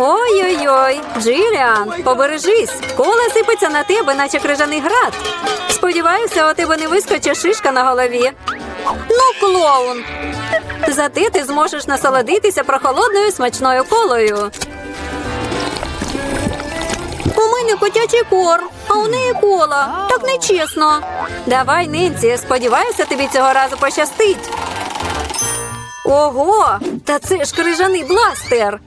Ой-ой-ой, Джиліан, побережись. Кола сипеться на тебе, наче крижаний град. Сподіваюся, у тебе не вискочить шишка на голові. Ну, клоун. Зате ти зможеш насолодитися прохолодною смачною колою. У мене котячий корм, а у неї кола. Так нечесно. Давай, Ненсі, сподіваюся, тобі цього разу пощастить. Ого, та це ж крижаний бластер.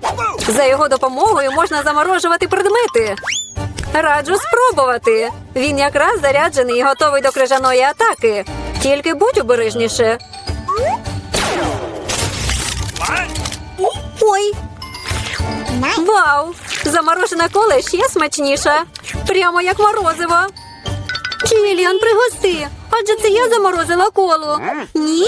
За його допомогою можна заморожувати предмети. Раджу спробувати. Він якраз заряджений і готовий до крижаної атаки. Тільки будь обережніше. Ой. Вау! Заморожена кола ще смачніша. Прямо як морозиво. Чиліан, пригости. Адже це я заморозила колу. Ні?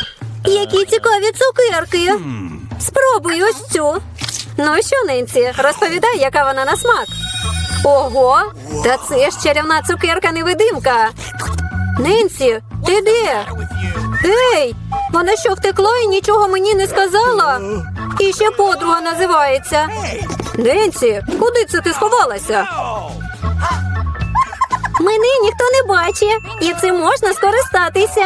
Які цікаві цукерки! Спробуй ось цю. Ну що, Ненсі, розповідай, яка вона на смак. Ого, та це ж чарівна цукерка-невидимка. Ненсі, ти де? Ей, вона що втекла і нічого мені не сказала? І ще подруга називається. Ненсі, куди це ти сховалася? Мене ніхто не бачить, і цим можна скористатися.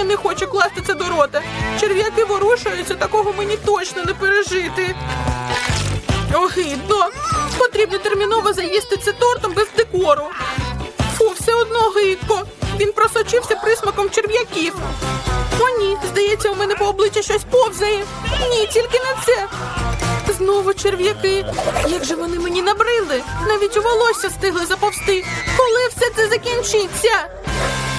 Я не хочу класти це до рота. Черв'яки ворушаються, такого мені точно не пережити. Огидно. Потрібно терміново заїсти це тортом без декору. Фу, все одно гидко. Він просочився присмаком черв'яків. О, ні, здається, у мене по обличчю щось повзає. Ні, тільки не це. Знову черв'яки. Як же вони мені набрили? Навіть у волосся встигли заповзти. Коли все це закінчиться?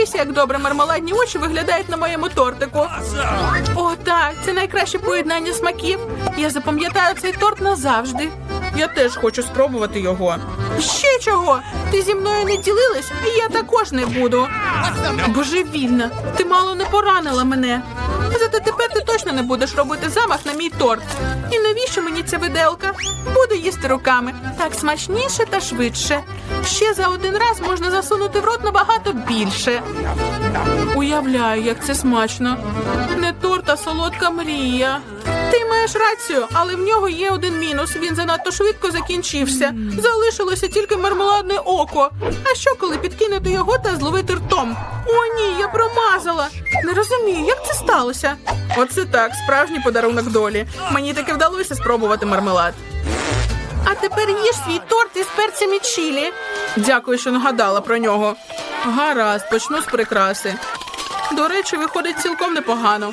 Подивися, як добре мармеладні очі виглядають на моєму тортику. О, так, це найкраще поєднання смаків. Я запам'ятаю цей торт назавжди. Я теж хочу спробувати його. Ще чого? Ти зі мною не ділилась, і я також не буду. Божевільна, ти мало не поранила мене. Зате тепер ти точно не будеш робити замах на мій торт. І навіщо мені ця виделка? Буду їсти руками. Так смачніше та швидше. Ще за один раз можна засунути в рот набагато більше. Уявляю, як це смачно. Не торт, а солодка мрія. Ти маєш рацію, але в нього є один мінус. Він занадто швидко закінчився. Залишилося тільки мармеладне око. А що, коли підкинути його та зловити ртом? О, ні, я промазала. Не розумію, як це сталося. Оце так, справжній подарунок долі. Мені таки вдалося спробувати мармелад. А тепер їж свій торт із перцями чилі. Дякую, що нагадала про нього. Гаразд, почну з прикраси. До речі, виходить цілком непогано.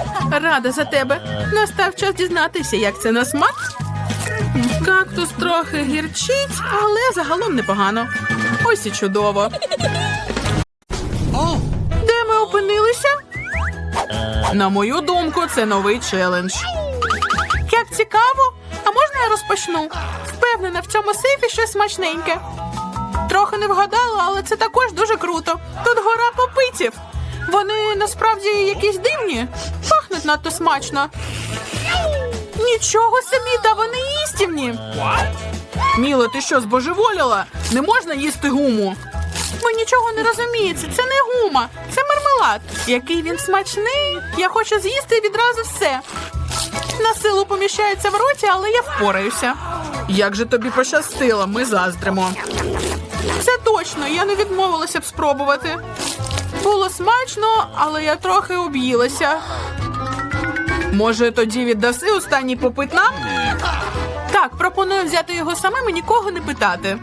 Рада за тебе. Настав час дізнатися, як це на смак. Кактус трохи гірчить, але загалом непогано. Ось і чудово. Де ми опинилися? На мою думку, це новий челендж. Як цікаво. А можна я розпочну? Впевнена, в цьому сейфі щось смачненьке. Трохи не вгадала, але це також дуже круто. Тут гора попитів. Вони насправді якісь дивні, пахнуть надто смачно. Нічого собі, та вони їстівні. Міло, ти що, збожеволіла? Не можна їсти гуму. Ви нічого не розумієте, це не гума, це мармелад. Який він смачний. Я хочу з'їсти відразу все. На силу поміщається в роті, але я впораюся. Як же тобі пощастило, ми заздримо. Це точно, я не відмовилася б спробувати. Було смачно, але я трохи об'їлася. Може, тоді віддаси останній попит нам? Так, пропоную взяти його самим і нікого не питати.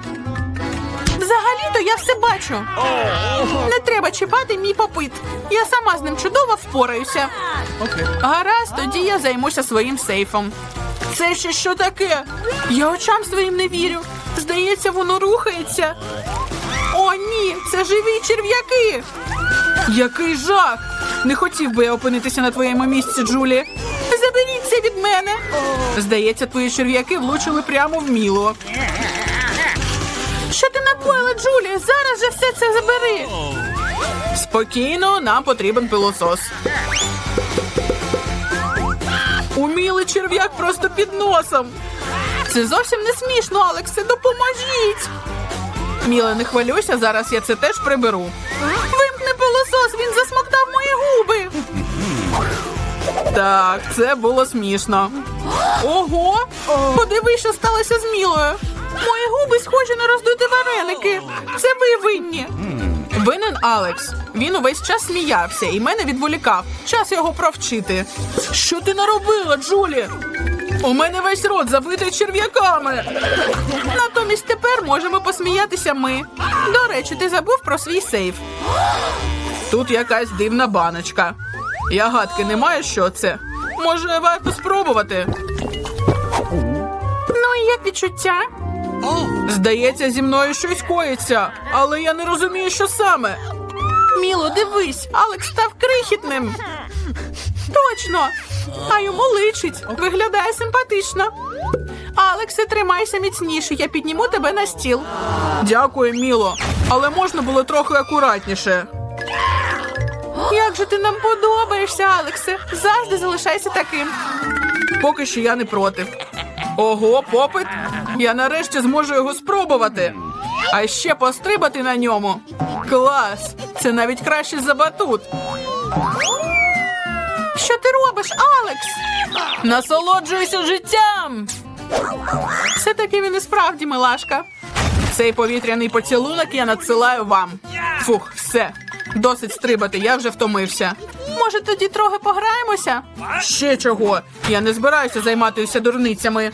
Взагалі-то я все бачу. Не треба чіпати мій попит. Я сама з ним чудово впораюся. Гаразд, тоді я займуся своїм сейфом. Це ще що таке? Я очам своїм не вірю. Здається, воно рухається. О, ні, це живі черв'яки. Який жах! Не хотів би я опинитися на твоєму місці, Джулі. Заберіть це від мене. Здається, твої черв'яки влучили прямо в міло. Що ти напоїла, Джулі? Зараз же все це забери. Спокійно, нам потрібен пилосос. Умілий черв'як просто під носом. Це зовсім не смішно, Алексе, допоможіть. Міла, не хвилюйся, зараз я це теж приберу. Вимкни пилосос, він засмоктав губи. Так, це було смішно. Ого! Подиви, що сталося з Мілою. Мої губи схожі на роздуті вареники. Це ви винні. Винен Алекс. Він увесь час сміявся і мене відволікав. Час його провчити. Що ти наробила, Джулі? У мене весь рот забитий черв'яками. Натомість тепер можемо посміятися ми. До речі, ти забув про свій сейф. Тут якась дивна баночка. Я гадки не маю, що це. Може, варто спробувати. Ну і як відчуття? Здається, зі мною щось коїться, але я не розумію, що саме. Міло, дивись, Алекс став крихітним. Точно! А йому личить. Виглядає симпатично. Алексе, тримайся міцніше, я підніму тебе на стіл. Дякую, Міло. Але можна було трохи акуратніше. Як же ти нам подобаєшся, Алексе? Завжди залишайся таким. Поки що я не проти. Ого, попит. Я нарешті зможу його спробувати. А ще пострибати на ньому. Клас! Це навіть краще за батут. Що ти робиш, Алекс? Насолоджуйся життям. Все таки він і справді милашка. Цей повітряний поцілунок я надсилаю вам. Фух, все. Досить стрибати, я вже втомився. Може, тоді трохи пограємося? Ще чого? Я не збираюся займатися дурницями.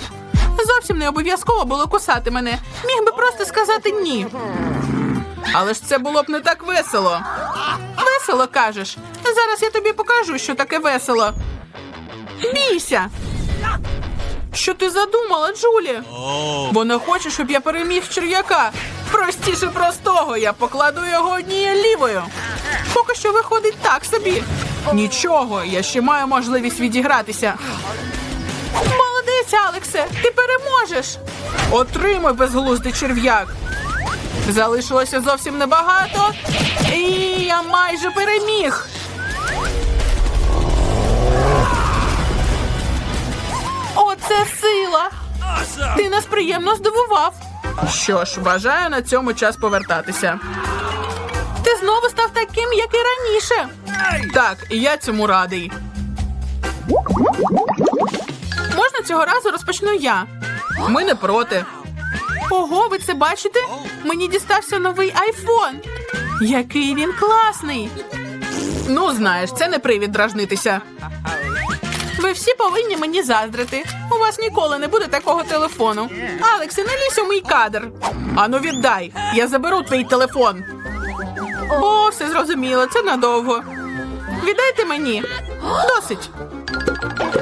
Зовсім не обов'язково було кусати мене. Міг би просто сказати ні. Але ж це було б не так весело. Весело кажеш. Зараз я тобі покажу, що таке весело. Бійся. Що ти задумала, Джулі? Вона хоче, щоб я переміг черв'яка. Простіше простого, я покладу його однією лівою. Поки що виходить так собі. Нічого, я ще маю можливість відігратися. Молодець, Алексе, ти переможеш. Отримай безглуздий черв'як. Залишилося зовсім небагато. І я майже переміг. Оце сила! Ти нас приємно здивував. Що ж, бажаю на цьому час повертатися. Ти знову став таким, як і раніше. Так, і я цьому радий. Можна цього разу розпочну я. Ми не проти. Ого, ви це бачите? Мені дістався новий айфон. Який він класний. Ну, знаєш, це не привід дражнитися. Ви всі повинні мені заздрити. У вас ніколи не буде такого телефону. Алексе, не лізь у мій кадр. Ану віддай. Я заберу твій телефон. О, все зрозуміло, це надовго. Віддайте мені. Досить.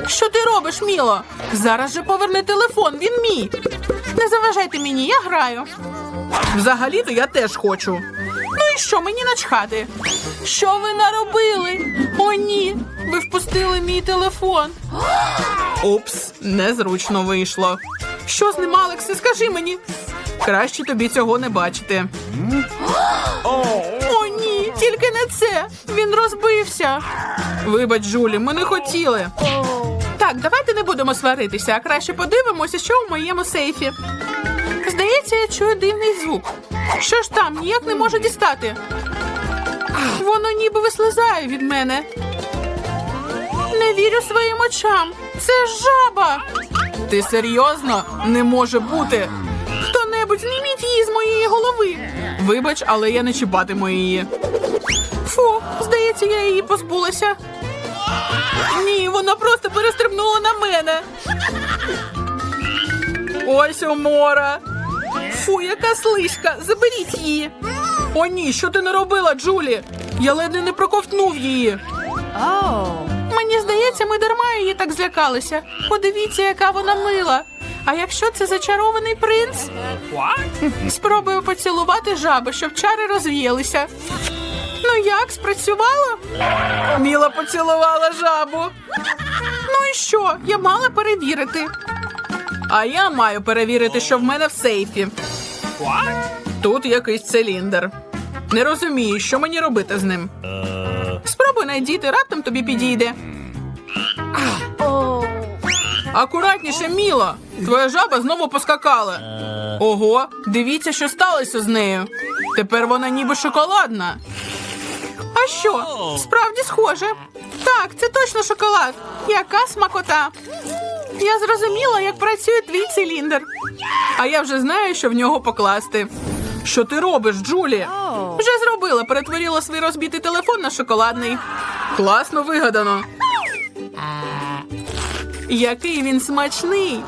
Що ти робиш, Міло? Зараз же поверни телефон, він мій. Не заважайте мені, я граю. Взагалі-то я теж хочу. Ну і що, мені начхати? Що ви наробили? О, ні. Ви впустили мій телефон. Упс, незручно вийшло. Що з ним, Алексе, скажи мені. Краще тобі цього не бачити. О, ні, тільки не це. Він розбився. Вибач, Жулі, ми не хотіли. Так, давайте не будемо сваритися, а краще подивимося, що в моєму сейфі. Здається, я чую дивний звук. Що ж там, ніяк не можу дістати. Воно ніби вислизає від мене. Не вірю своїм очам. Це жаба. Ти серйозно? Не може бути. Хто-небудь зніміть її з моєї голови. Вибач, але я не чіпатиму її. Фу, здається, я її позбулася. Ні, вона просто перестрибнула на мене. Ось умора. Фу, яка слизька. Заберіть її. О, ні, що ти не робила, Джулі? Я ледве не проковтнув її. Мені здається, ми дарма її так злякалися. Подивіться, яка вона мила. А якщо це зачарований принц? Спробую поцілувати жаби, щоб чари розвіялися. Ну як, спрацювало? Міла поцілувала жабу. Ну і що? Я мала перевірити. А я маю перевірити, що в мене в сейфі. Тут якийсь циліндр. Не розумію, що мені робити з ним. Спробуй найдіти, раптом тобі підійде. Акуратніше, Міло. Твоя жаба знову поскакала. Ого, дивіться, що сталося з нею. Тепер вона ніби шоколадна. А що? Справді схоже. Так, це точно шоколад. Яка смакота. Я зрозуміла, як працює твій циліндр. А я вже знаю, що в нього покласти. Що ти робиш, Джулі? Вже зробила, перетворила свій розбитий телефон на шоколадний. Класно вигадано. Який він смачний.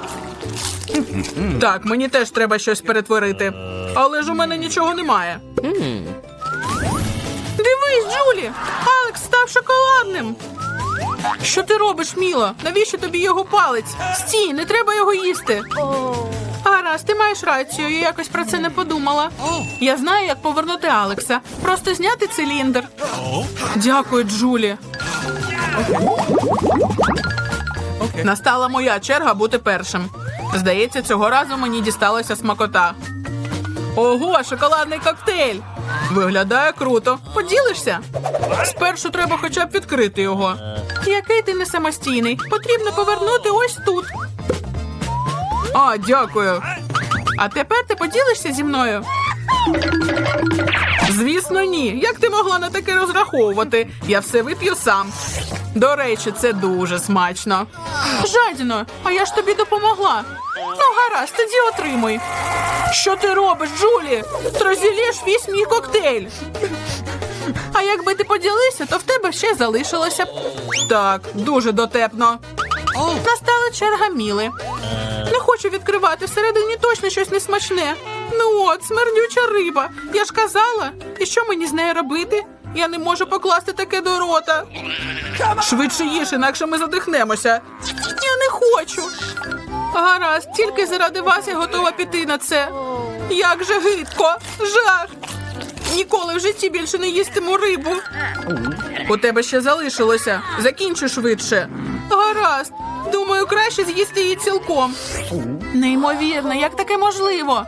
Так, мені теж треба щось перетворити. Але ж у мене нічого немає. Дивись, Джулі! Алекс став шоколадним. Що ти робиш, Міла? Навіщо тобі його палець? Стій, не треба його їсти. Гаразд, ти маєш рацію, я якось про це не подумала. Я знаю, як повернути Алекса. Просто зняти циліндр. Дякую, Джулі. Настала моя черга бути першим. Здається, цього разу мені дісталася смакота. Ого, шоколадний коктейль! Виглядає круто. Поділишся? Спершу треба хоча б відкрити його. Який ти не самостійний. Потрібно повернути ось тут. А, дякую. А тепер ти поділишся зі мною? Звісно, ні. Як ти могла на таке розраховувати? Я все вип'ю сам. До речі, це дуже смачно. Жадіно, а я ж тобі допомогла. Ну, гаразд, тоді отримуй. Що ти робиш, Джулі? Ти розділиш весь мій коктейль. А якби ти поділився, то в тебе ще залишилося б. Так, дуже дотепно. Настала черга Міли. Не хочу відкривати, всередині точно щось несмачне. Ну от, смердюча риба. Я ж казала. І що мені з нею робити? Я не можу покласти таке до рота. Швидше їж, інакше ми задихнемося. Я не хочу. Гаразд, тільки заради вас я готова піти на це. Як же гидко, жах. Ніколи в житті більше не їстиму рибу. У тебе ще залишилося. Закінчу швидше. Гаразд. Думаю, краще з'їсти її цілком. Неймовірно, як таке можливо?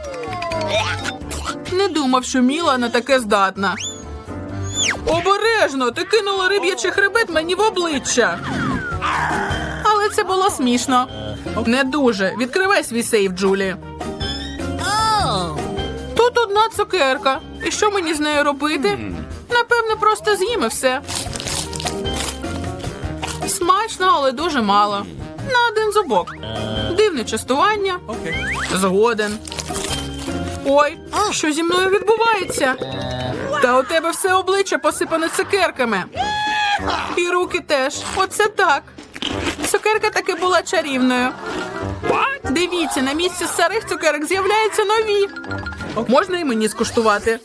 Не думав, що Міла на таке здатна. Обережно, ти кинула риб'ячий хребет мені в обличчя. Але це було смішно. Не дуже. Відкривай свій сейф, Джулі. Тут одна цукерка. І що мені з нею робити? Напевне, просто з'їм і все. Смачно, але дуже мало. На один зубок. Дивне частування. Згоден. Ой, що зі мною відбувається? Та у тебе все обличчя посипане цукерками. І руки теж. Оце так. Цукерка таки була чарівною. Дивіться, на місці старих цукерок з'являються нові. Можна і мені скуштувати?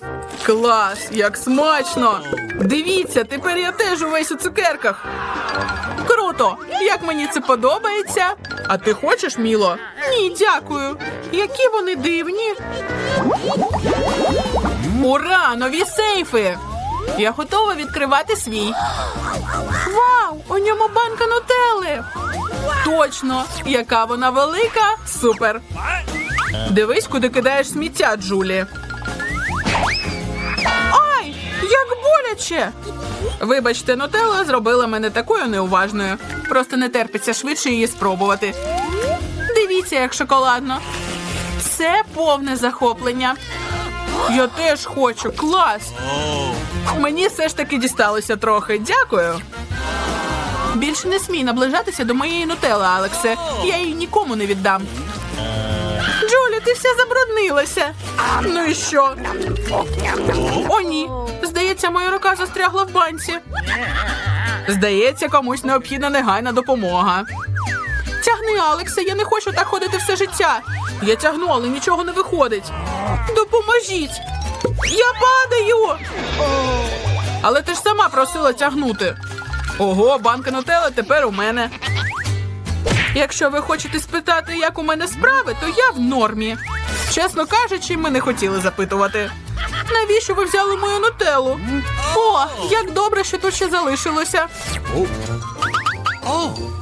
Клас, як смачно! Дивіться, тепер я теж увесь у цукерках. Круто! Як мені це подобається? А ти хочеш, Міло? Ні, дякую. Які вони дивні. Ура! Нові сейфи! Я готова відкривати свій. Вау! У ньому банка нутелли! Точно! Яка вона велика! Супер! Дивись, куди кидаєш сміття, Джулі. Боляче! Вибачте, нутелла зробила мене такою неуважною. Просто не терпиться швидше її спробувати. Дивіться, як шоколадно. Це повне захоплення. Я теж хочу. Клас! Мені все ж таки дісталося трохи. Дякую. Більше не смій наближатися до моєї нутели, Алексе. Я її нікому не віддам. Ти вся забруднилася. Ну і що? О, ні. Здається, моя рука застрягла в банці. Здається, комусь необхідна негайна допомога. Тягни, Алексе, я не хочу так ходити все життя. Я тягну, але нічого не виходить. Допоможіть! Я падаю! Але ти ж сама просила тягнути. Ого, банка нутелла тепер у мене. Якщо ви хочете спитати, як у мене справи, то я в нормі. Чесно кажучи, ми не хотіли запитувати. Навіщо ви взяли мою нутеллу? О, як добре, що тут ще залишилося.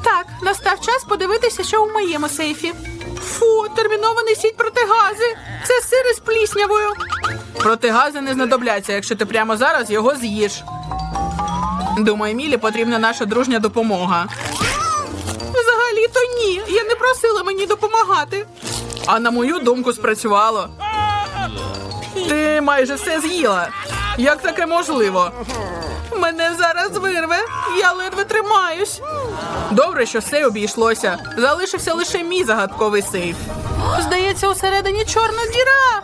Так, настав час подивитися, що у моєму сейфі. Фу, терміново несіть протигази. Це сир із пліснявою. Протигази не знадобляться, якщо ти прямо зараз його з'їш. Думаю, Мілі потрібна наша дружня допомога. Ні. Я не просила мені допомагати. А на мою думку спрацювало. Ти майже все з'їла. Як таке можливо? Мене зараз вирве. Я ледве тримаюсь. Добре, що все обійшлося. Залишився лише мій загадковий сейф. Здається, усередині чорна діра.